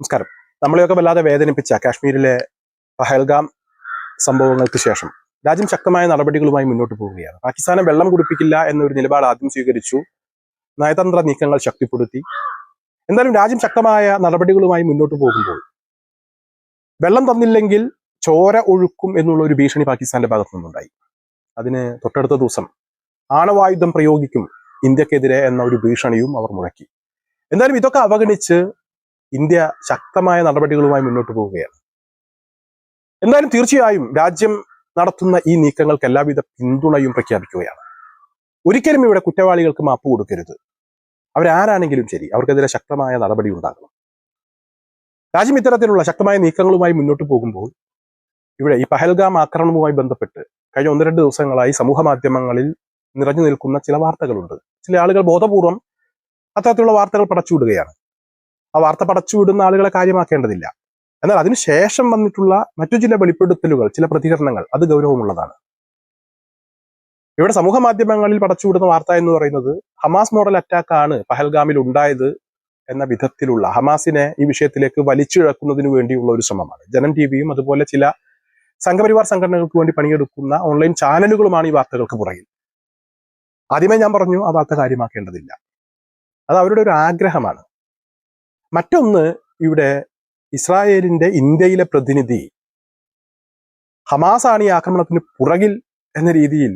നമസ്കാരം. നമ്മളെയൊക്കെ വല്ലാതെ വേദനിപ്പിച്ച കാശ്മീരിലെ പഹൽഗാം സംഭവങ്ങൾക്ക് ശേഷം രാജ്യം ശക്തമായ നടപടികളുമായി മുന്നോട്ട് പോവുകയാണ്. പാകിസ്ഥാനെ വെള്ളം കുടിപ്പിക്കില്ല എന്നൊരു നിലപാട് ആദ്യം സ്വീകരിച്ചു. നയതന്ത്ര നീക്കങ്ങൾ ശക്തിപ്പെടുത്തി. എന്തായാലും രാജ്യം ശക്തമായ നടപടികളുമായി മുന്നോട്ട് പോകുമ്പോൾ വെള്ളം തന്നില്ലെങ്കിൽ ചോര ഒഴുക്കും എന്നുള്ള ഒരു ഭീഷണി പാകിസ്ഥാന്റെ ഭാഗത്തു നിന്നുണ്ടായി. അതിന് തൊട്ടടുത്ത ദിവസം ആണവായുധം പ്രയോഗിക്കും ഇന്ത്യക്കെതിരെ എന്ന ഒരു ഭീഷണിയും അവർ മുഴക്കി. എന്തായാലും ഇതൊക്കെ അവഗണിച്ച് ഇന്ത്യ ശക്തമായ നടപടികളുമായി മുന്നോട്ട് പോവുകയാണ്. എന്തായാലും തീർച്ചയായും രാജ്യം നടത്തുന്ന ഈ നീക്കങ്ങൾക്ക് എല്ലാവിധ പിന്തുണയും പ്രഖ്യാപിക്കുകയാണ്. ഒരിക്കലും ഇവിടെ കുറ്റവാളികൾക്ക് മാപ്പ് കൊടുക്കരുത്. അവരാരാണെങ്കിലും ശരി അവർക്കെതിരെ ശക്തമായ നടപടി ഉണ്ടാകണം. രാജ്യം ഇത്തരത്തിലുള്ള ശക്തമായ നീക്കങ്ങളുമായി മുന്നോട്ട് പോകുമ്പോൾ ഇവിടെ ഈ പഹൽഗാം ആക്രമണവുമായി ബന്ധപ്പെട്ട് കഴിഞ്ഞ ഒന്ന് രണ്ട് ദിവസങ്ങളായി സമൂഹ മാധ്യമങ്ങളിൽ നിറഞ്ഞു നിൽക്കുന്ന ചില വാർത്തകളുണ്ട്. ചില ആളുകൾ ബോധപൂർവം അത്തരത്തിലുള്ള വാർത്തകൾ പടച്ചുവിടുകയാണ്. ആ വാർത്ത പടച്ചുവിടുന്ന ആളുകളെ കാര്യമാക്കേണ്ടതില്ല. എന്നാൽ അതിനുശേഷം വന്നിട്ടുള്ള മറ്റു ചില വെളിപ്പെടുത്തലുകൾ ചില പ്രതികരണങ്ങൾ അത് ഗൗരവമുള്ളതാണ്. ഇവിടെ സമൂഹ മാധ്യമങ്ങളിൽ പടച്ചുവിടുന്ന വാർത്ത എന്ന് പറയുന്നത് ഹമാസ് മോഡൽ അറ്റാക്ക് ആണ് പഹൽഗാമിൽ ഉണ്ടായത് എന്ന വിധത്തിലുള്ള ഹമാസിനെ ഈ വിഷയത്തിലേക്ക് വലിച്ചിഴക്കുന്നതിനു വേണ്ടിയുള്ള ഒരു ശ്രമമാണ്. ജനം ടി വിയും അതുപോലെ ചില സംഘപരിവാർ സംഘടനകൾക്ക് വേണ്ടി പണിയെടുക്കുന്ന ഓൺലൈൻ ചാനലുകളുമാണ് ഈ വാർത്തകൾക്ക് പുറകിൽ. ആദ്യമേ ഞാൻ പറഞ്ഞു ആ വാർത്ത കാര്യമാക്കേണ്ടതില്ല. അത് അവരുടെ ഒരു ആഗ്രഹമാണ്. മറ്റൊന്ന് ഇവിടെ ഇസ്രായേലിന്റെ ഇന്ത്യയിലെ പ്രതിനിധി ഹമാസാണ് ഈ ആക്രമണത്തിന് പുറകിൽ എന്ന രീതിയിൽ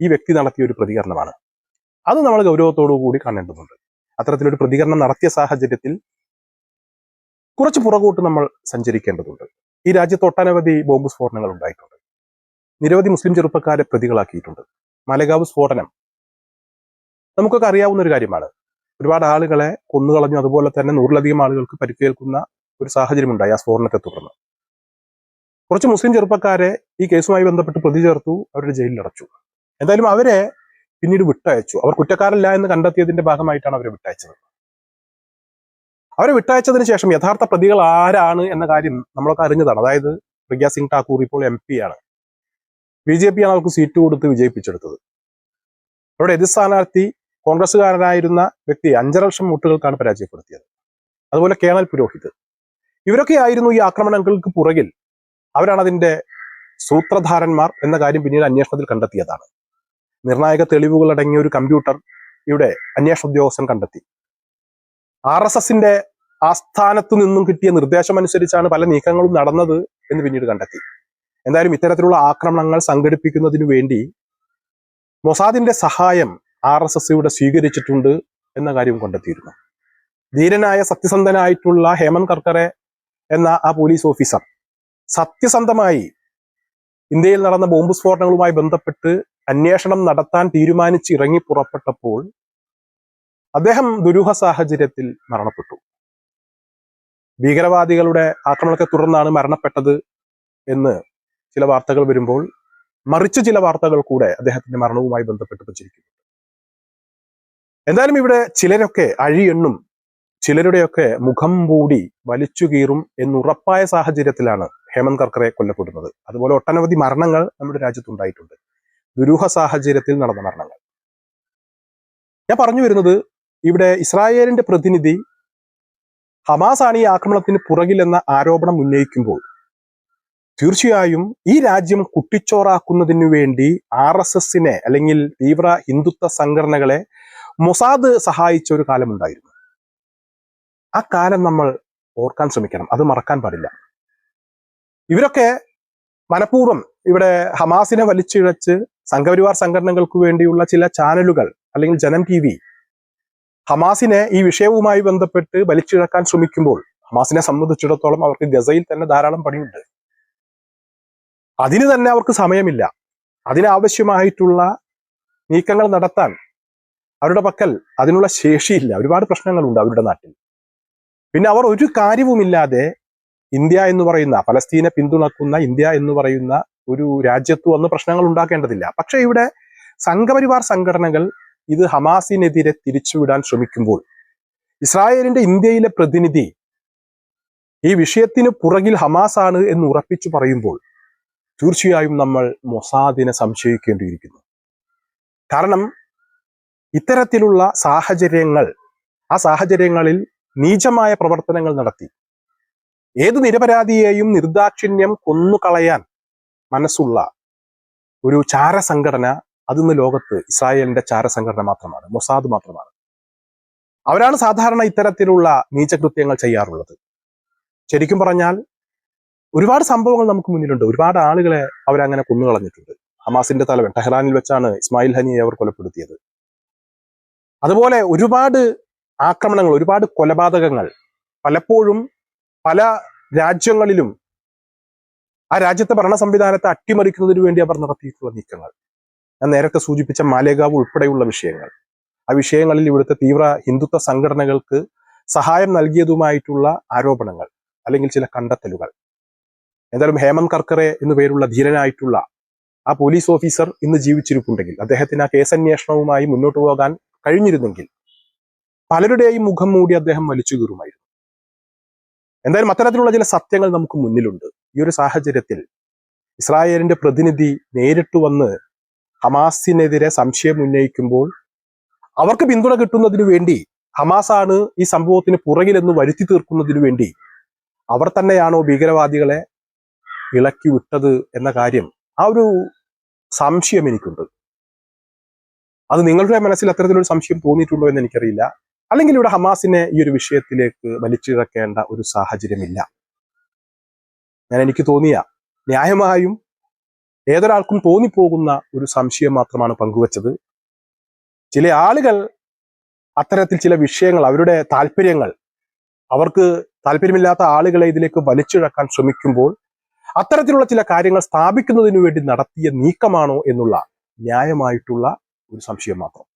ഈ വ്യക്തി നടത്തിയ ഒരു പ്രതികരണമാണ്. അത് നമ്മൾ ഗൗരവത്തോടു കൂടി കാണേണ്ടതുണ്ട്. അത്തരത്തിലൊരു പ്രതികരണം നടത്തിയ സാഹചര്യത്തിൽ കുറച്ച് പുറകോട്ട് നമ്മൾ സഞ്ചരിക്കേണ്ടതുണ്ട്. ഈ രാജ്യത്ത് ഒട്ടനവധി ബോംബ് സ്ഫോടനങ്ങൾ ഉണ്ടായിട്ടുണ്ട്. നിരവധി മുസ്ലിം ചെറുപ്പക്കാരെ പ്രതികളാക്കിയിട്ടുണ്ട്. മലകാവ് സ്ഫോടനം. നമുക്കൊക്കെ അറിയാവുന്ന ഒരു കാര്യമാണ്. ഒരുപാട് ആളുകളെ കൊന്നുകളഞ്ഞു. അതുപോലെ തന്നെ നൂറിലധികം ആളുകൾക്ക് പരിക്കേൽക്കുന്ന ഒരു സാഹചര്യം ഉണ്ടായി ആ സ്ഫോടനത്തെ തുടർന്ന്. കുറച്ച് മുസ്ലിം ചെറുപ്പക്കാരെ ഈ കേസുമായി ബന്ധപ്പെട്ട് പ്രതി ചേർത്തു. അവരുടെ ജയിലിൽ അടച്ചു. എന്തായാലും അവരെ പിന്നീട് വിട്ടയച്ചു. അവർ കുറ്റക്കാരല്ല എന്ന് കണ്ടെത്തിയതിന്റെ ഭാഗമായിട്ടാണ് അവരെ വിട്ടയച്ചത്. അവരെ വിട്ടയച്ചതിന് ശേഷം യഥാർത്ഥ പ്രതികൾ ആരാണ് എന്ന കാര്യം നമ്മളൊക്കെ അറിഞ്ഞതാണ്. അതായത് പ്രഗ്യാ സിംഗ് ഠാക്കൂർ ഇപ്പോൾ എം പി ആണ്. ബി ജെ പി ആണ് അവർക്ക് സീറ്റ് കൊടുത്ത് വിജയിപ്പിച്ചെടുത്തത്. അവരുടെ എതിർ സ്ഥാനാർത്ഥി കോൺഗ്രസ്സുകാരനായിരുന്ന വ്യക്തി അഞ്ചര ലക്ഷം വോട്ടുകൾക്കാണ് പരാജയപ്പെടുത്തിയത്. അതുപോലെ കേണൽ പുരോഹിത്. ഇവരൊക്കെ ആയിരുന്നു ഈ ആക്രമണങ്ങൾക്ക് പുറകിൽ അവരാണ് അതിന്റെ സൂത്രധാരന്മാർ എന്ന കാര്യം പിന്നീട് അന്വേഷണത്തിൽ കണ്ടെത്തിയതാണ്. നിർണായക തെളിവുകൾ അടങ്ങിയ ഒരു കമ്പ്യൂട്ടർ ഇവിടെ അന്വേഷണ ഉദ്യോഗസ്ഥൻ കണ്ടെത്തി. ആർ എസ് എസിന്റെ ആസ്ഥാനത്തു നിന്നും കിട്ടിയ നിർദ്ദേശം അനുസരിച്ചാണ് പല നീക്കങ്ങളും നടന്നത് എന്ന് പിന്നീട് കണ്ടെത്തി. എന്തായാലും ഇത്തരത്തിലുള്ള ആക്രമണങ്ങൾ സംഘടിപ്പിക്കുന്നതിനു വേണ്ടി മൊസാദിന്റെ സഹായം ആർ എസ് എസ് ഇവിടെ സ്വീകരിച്ചിട്ടുണ്ട് എന്ന കാര്യം കണ്ടെത്തിയിരുന്നു. ധീരനായ സത്യസന്ധനായിട്ടുള്ള ഹേമന്ത് കർക്കറെ എന്ന ആ പോലീസ് ഓഫീസർ സത്യസന്ധമായി ഇന്ത്യയിൽ നടന്ന ബോംബ് സ്ഫോടനങ്ങളുമായി ബന്ധപ്പെട്ട് അന്വേഷണം നടത്താൻ തീരുമാനിച്ച് ഇറങ്ങി പുറപ്പെട്ടപ്പോൾ അദ്ദേഹം ദുരൂഹ സാഹചര്യത്തിൽ മരണപ്പെട്ടു. ഭീകരവാദികളുടെ ആക്രമണത്തെ തുടർന്നാണ് മരണപ്പെട്ടത് എന്ന് ചില വാർത്തകൾ വരുമ്പോൾ മറിച്ച് ചില വാർത്തകൾ കൂടെ അദ്ദേഹത്തിന്റെ മരണവുമായി ബന്ധപ്പെട്ട് പ്രചരിക്കുന്നു എന്തായാലും ഇവിടെ ചിലരൊക്കെ അഴിയെണ്ണും ചിലരുടെയൊക്കെ മുഖം മൂടി വലിച്ചു കീറും എന്നുറപ്പായ സാഹചര്യത്തിലാണ് ഹേമന്ത് കർക്കറെ കൊല്ലപ്പെടുന്നത്. അതുപോലെ ഒട്ടനവധി മരണങ്ങൾ നമ്മുടെ രാജ്യത്ത് ഉണ്ടായിട്ടുണ്ട് ദുരൂഹ സാഹചര്യത്തിൽ നടന്ന മരണങ്ങൾ. ഞാൻ പറഞ്ഞു വരുന്നത് ഇവിടെ ഇസ്രായേലിന്റെ പ്രതിനിധി ഹമാസ് ആണ് ഈ ആക്രമണത്തിന് പുറകിലെന്ന ആരോപണം ഉന്നയിക്കുമ്പോൾ തീർച്ചയായും ഈ രാജ്യം കുട്ടിച്ചോറാക്കുന്നതിനു വേണ്ടി ആർ എസ് എസിനെ അല്ലെങ്കിൽ തീവ്ര ഹിന്ദുത്വ സംഘടനകളെ മൊസാദ് സഹായിച്ച ഒരു കാലമുണ്ടായിരുന്നു ആ കാലം നമ്മൾ ഓർക്കാൻ ശ്രമിക്കണം. അത് മറക്കാൻ പാടില്ല. ഇവരൊക്കെ മനഃപൂർവം ഇവിടെ ഹമാസിനെ വലിച്ചിഴച്ച് സംഘപരിവാർ സംഘടനകൾക്ക് വേണ്ടിയുള്ള ചില ചാനലുകൾ അല്ലെങ്കിൽ ജനം ടി വി ഹമാസിനെ ഈ വിഷയവുമായി ബന്ധപ്പെട്ട് വലിച്ചിഴക്കാൻ ശ്രമിക്കുമ്പോൾ ഹമാസിനെ സംബന്ധിച്ചിടത്തോളം അവർക്ക് ഗസയിൽ തന്നെ ധാരാളം പണിയുണ്ട്. അതിന് തന്നെ അവർക്ക് സമയമില്ല. അതിനാവശ്യമായിട്ടുള്ള നീക്കങ്ങൾ നടത്താൻ അവരുടെ പക്കൽ അതിനുള്ള ശേഷിയില്ല. ഒരുപാട് പ്രശ്നങ്ങളുണ്ട് അവരുടെ നാട്ടിൽ. പിന്നെ അവർ ഒരു കാര്യവുമില്ലാതെ ഇന്ത്യ എന്ന് പറയുന്ന ഫലസ്തീനെ പിന്തുണക്കുന്ന ഇന്ത്യ എന്ന് പറയുന്ന ഒരു രാജ്യത്ത് വന്ന് പ്രശ്നങ്ങൾ ഉണ്ടാക്കേണ്ടതില്ല. പക്ഷേ ഇവിടെ സംഘപരിവാർ സംഘടനകൾ ഇത് ഹമാസിനെതിരെ തിരിച്ചുവിടാൻ ശ്രമിക്കുമ്പോൾ ഇസ്രായേലിന്റെ ഇന്ത്യയിലെ പ്രതിനിധി ഈ വിഷയത്തിന് പുറകിൽ ഹമാസ് ആണ് എന്ന് ഉറപ്പിച്ചു പറയുമ്പോൾ തീർച്ചയായും നമ്മൾ മൊസാദിനെ സംശയിക്കേണ്ടിയിരിക്കുന്നു. കാരണം ഇത്തരത്തിലുള്ള സാഹചര്യങ്ങൾ ആ സാഹചര്യങ്ങളിൽ നീചമായ പ്രവർത്തനങ്ങൾ നടത്തി. ഏത് നിരപരാധിയെയും നിർദാക്ഷിണ്യം കൊന്നുകളയാൻ മനസ്സുള്ള ഒരു ചാരസംഘടന അതിന്ന് ലോകത്ത് ഇസ്രായേലിന്റെ ചാരസംഘടന മാത്രമാണ് മൊസാദ് മാത്രമാണ്. അവരാണ് സാധാരണ ഇത്തരത്തിലുള്ള നീചകൃത്യങ്ങൾ ചെയ്യാറുള്ളത്. ശരിക്കും പറഞ്ഞാൽ ഒരുപാട് സംഭവങ്ങൾ നമുക്ക് മുന്നിലുണ്ട്. ഒരുപാട് ആളുകളെ അവരങ്ങനെ കൊന്നുകളഞ്ഞിട്ടുണ്ട്. ഹമാസിന്റെ തലവൻ ടെഹ്റാനിൽ വെച്ചാണ് ഇസ്മായിൽ ഹനിയെ അവർ കൊലപ്പെടുത്തിയത്. അതുപോലെ ഒരുപാട് ആക്രമണങ്ങൾ ഒരുപാട് കൊലപാതകങ്ങൾ പലപ്പോഴും പല രാജ്യങ്ങളിലും ആ രാജ്യത്തെ ഭരണ സംവിധാനത്തെ അട്ടിമറിക്കുന്നതിന് വേണ്ടി അവർ നടത്തിയിട്ടുള്ള നീക്കങ്ങൾ. ഞാൻ നേരത്തെ സൂചിപ്പിച്ച മാലേഗാവ് ഉൾപ്പെടെയുള്ള വിഷയങ്ങൾ. ആ വിഷയങ്ങളിൽ ഇവിടുത്തെ തീവ്ര ഹിന്ദുത്വ സംഘടനകൾക്ക് സഹായം നൽകിയതുമായിട്ടുള്ള ആരോപണങ്ങൾ അല്ലെങ്കിൽ ചില കണ്ടെത്തലുകൾ. എന്തായാലും ഹേമന്ത് കർക്കറെ എന്നു പേരുള്ള ധീരനായിട്ടുള്ള ആ പോലീസ് ഓഫീസർ ഇന്ന് ജീവിച്ചിരിപ്പുണ്ടെങ്കിൽ അദ്ദേഹത്തിന് ആ കേസന്വേഷണവുമായി മുന്നോട്ട് പോകാൻ കഴിഞ്ഞിരുന്നെങ്കിൽ പലരുടെയും മുഖം മൂടി അദ്ദേഹം വലിച്ചു കീറുമായിരുന്നു. എന്തായാലും അത്തരത്തിലുള്ള ചില സത്യങ്ങൾ നമുക്ക് മുന്നിലുണ്ട്. ഈ ഒരു സാഹചര്യത്തിൽ ഇസ്രായേലിന്റെ പ്രതിനിധി നേരിട്ട് വന്ന് ഹമാസിനെതിരെ സംശയം ഉന്നയിക്കുമ്പോൾ അവർക്ക് പിന്തുണ കിട്ടുന്നതിനു വേണ്ടി ഹമാസാണ് ഈ സംഭവത്തിന് പുറകിലെന്ന് വരുത്തി തീർക്കുന്നതിനു വേണ്ടി അവർ തന്നെയാണോ ഭീകരവാദികളെ ഇളക്കി വിട്ടത് എന്ന കാര്യം ആ ഒരു സംശയം എനിക്കുണ്ട്. അത് നിങ്ങളുടെ മനസ്സിൽ അത്തരത്തിലൊരു സംശയം തോന്നിയിട്ടുണ്ടോ എന്ന് എനിക്കറിയില്ല. അല്ലെങ്കിൽ ഇവിടെ ഹമാസിനെ ഈ ഒരു വിഷയത്തിലേക്ക് വലിച്ചിഴക്കേണ്ട ഒരു സാഹചര്യമില്ല. ഞാൻ എനിക്ക് തോന്നിയ ന്യായമായും ഏതൊരാൾക്കും തോന്നിപ്പോകുന്ന ഒരു സംശയം മാത്രമാണ് പങ്കുവച്ചത്. ചില ആളുകൾ അത്തരത്തിൽ ചില വിഷയങ്ങൾ അവരുടെ താല്പര്യങ്ങൾ അവർക്ക് താല്പര്യമില്ലാത്ത ആളുകളെ ഇതിലേക്ക് വലിച്ചിഴക്കാൻ ശ്രമിക്കുമ്പോൾ അത്തരത്തിലുള്ള ചില കാര്യങ്ങൾ സ്ഥാപിക്കുന്നതിനു വേണ്ടി നടത്തിയ നീക്കമാണോ എന്നുള്ള ന്യായമായിട്ടുള്ള ഒരു സംശയം മാത്രം.